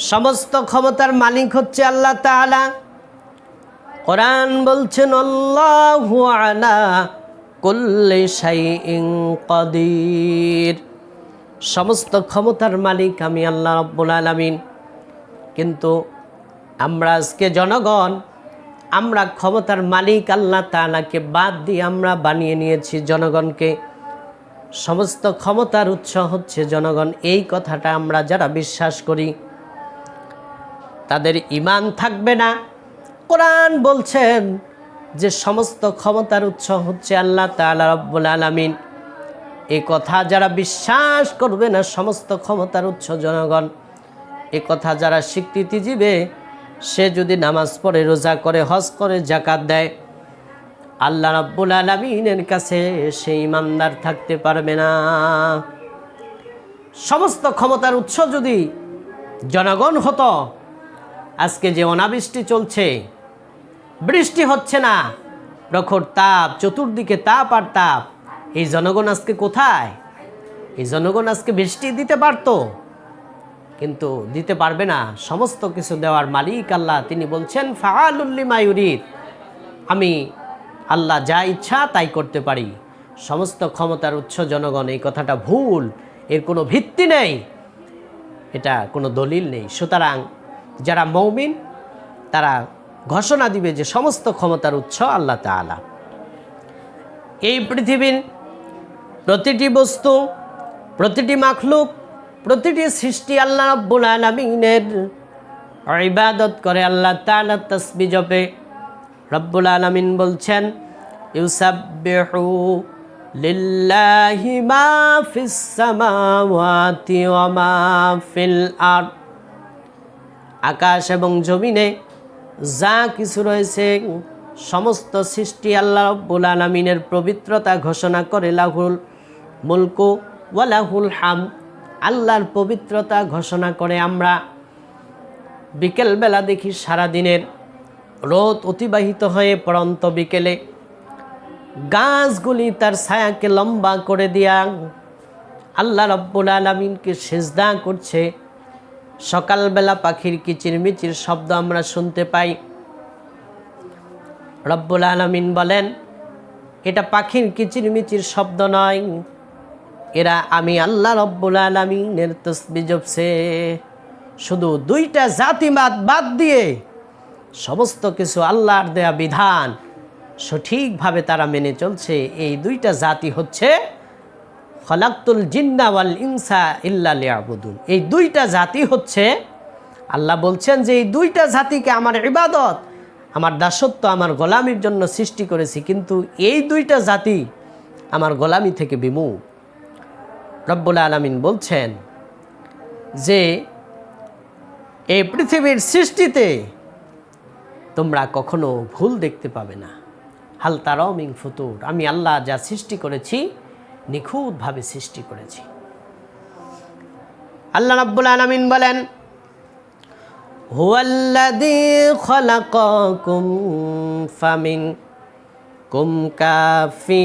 সমস্ত ক্ষমতার মালিক হচ্ছে আল্লাহ তাআলা। কোরআন বলছেন কাদির। সমস্ত ক্ষমতার মালিক আমি আল্লাহ রব্বুল আলামিন। কিন্তু আমরা আজকে জনগণ, আমরা ক্ষমতার মালিক আল্লাহ তাআলাকে বাদ দিয়ে আমরা বানিয়ে নিয়েছি জনগণকে। সমস্ত ক্ষমতার উৎস হচ্ছে জনগণ। এই কথাটা আমরা যারা বিশ্বাস করি তাদের ইমান থাকবে না। কোরআন বলছেন যে সমস্ত ক্ষমতার উৎস হচ্ছে আল্লাহ তাআলা রব্বুল আলামিন। এই কথা যারা বিশ্বাস করবে না সমস্ত ক্ষমতার উৎস জনগণ, এ কথা যারা স্বীকৃতি দিবে, সে যদি নামাজ পড়ে, রোজা করে, হজ করে জাকাত দেয়, আল্লাহ রাব্বুল আলমিনের কাছে সে ইমানদার থাকতে পারবে না। সমস্ত ক্ষমতার উৎস যদি জনগণ হতো আজকে যে অনাবৃষ্টি চলছে, বৃষ্টি হচ্ছে না। প্রখর তাপ, চতুর্দিকে তাপ আর তাপ। এই জনগণ আজকে কোথায়? এই জনগণ আজকে বৃষ্টি দিতে পারতো, কিন্তু দিতে পারবে না। সমস্ত কিছু দেওয়ার মালিক আল্লাহ। তিনি বলছেন ফাআলুল্লি মায়ুরিদ আমি আল্লাহ যা ইচ্ছা তাই করতে পারি। সমস্ত ক্ষমতার উৎস জনগণ, এই কথাটা ভুল। এর কোনো ভিত্তি নেই। এটা কোনো দলিল নেই। সুতরাং যারা মৌমিন, তারা ঘোষণা দিবে যে সমস্ত ক্ষমতার উৎস আল্লাহ তাআলা। এই পৃথিবীর প্রতিটি বস্তু, প্রতিটি মাখলুক, প্রতিটি সৃষ্টি আল্লাহ রব্বুল আলমিনের ইবাদত করে আল্লাহ তাআলা তসবি জপে। রব্বুল আলমিন বলছেন, ইউসাব্বিহু লিল্লাহি মা ফিস মা ফিল আরদ। আকাশ এবং জমিনে যা কিছু রয়েছে, সমস্ত সৃষ্টি আল্লাহ রব্বুল আলমিনের পবিত্রতা ঘোষণা করে লাহুল মুলকু ওয়ালাহুল হাম। আল্লাহর পবিত্রতা ঘোষণা করে আমরা বিকেলবেলা দেখি সারাদিনের রোদ অতিবাহিত হয়ে পড়ন্ত বিকেলে। গাছগুলি তার ছায়াকে লম্বা করে দিয়া আল্লাহ রব্বুল আলমিনকে সেজদা করছে। সকালবেলা পাখির কিচিরমিচির শব্দ আমরা শুনতে পাই। রব্বুল আলমিন বলেন, এটা পাখির কিচিরমিচির শব্দ নয়। এরা আমি আল্লাহ রব্বুল আলমিনের তসবি জপছে। শুধু দুইটা জাতিবাদ বাদ দিয়ে সমস্ত কিছু আল্লাহর দেয়া বিধান সঠিকভাবে তারা মেনে চলছে। এই দুইটা জাতি হচ্ছে খলাক্তুল জিন্না ওয়াল ইনসা ইল্লা লিয়াবুদুন। এই দুইটা জাতি হচ্ছে, আল্লাহ বলছেন যে এই দুইটা জাতিকে আমার ইবাদত, আমার দাসত্ব, আমার গোলামির জন্য সৃষ্টি করেছি, কিন্তু এই দুইটা জাতি আমার গোলামি থেকে বিমুখ। রব্বুল আলমিন বলছেন যে, এই পৃথিবীর সৃষ্টিতে তোমরা কখনো ভুল দেখতে পাবে না। হাল তারমিং ফুতুর। আমি আল্লাহ যা সৃষ্টি করেছি নিখুঁতভাবে সৃষ্টি করেছি। আল্লাহ রাব্বুল আলামিন বলেন হুয়াল্লাযী খলাকাকুম ফামিন কুম কাফি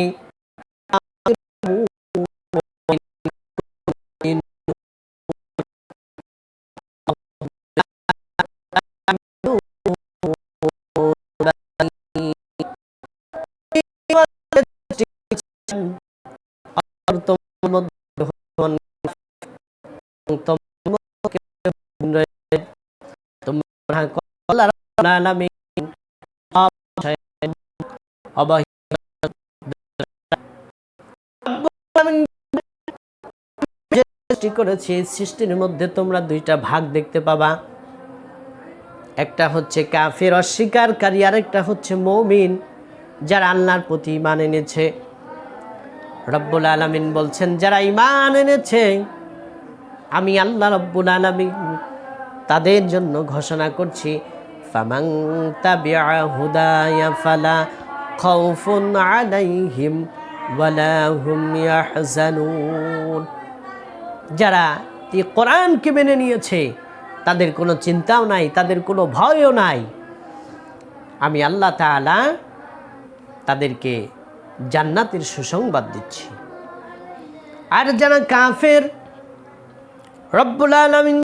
সৃষ্টি করেছে, সৃষ্টির মধ্যে তোমরা দুইটা ভাগ দেখতে পাবা। একটা হচ্ছে কাফের অস্বীকারী, আরেকটা হচ্ছে মৌমিন, যারা আল্লাহর প্রতি ইমান এনেছে। রব্বুল আলমিন বলছেন, যারা ইমান এনেছে, আমি আল্লাহ রব্বুল আলমিন তাদের জন্য ঘোষণা করছি ফামাং তাবিআ হুদায়া ফালা খাউফুন আলাইহিম ওয়ালা হুম ইয়াহজানুন যারা এই কোরআনকে মেনে নিয়েছে, তাদের কোনো চিন্তাও নাই, তাদের কোনো ভয়ও নাই। আমি আল্লাহ তাআলা তাদেরকে জান্নাতের সুসংবাদ দিচ্ছি। আর যারা কাফের, রব্বুল আলমিন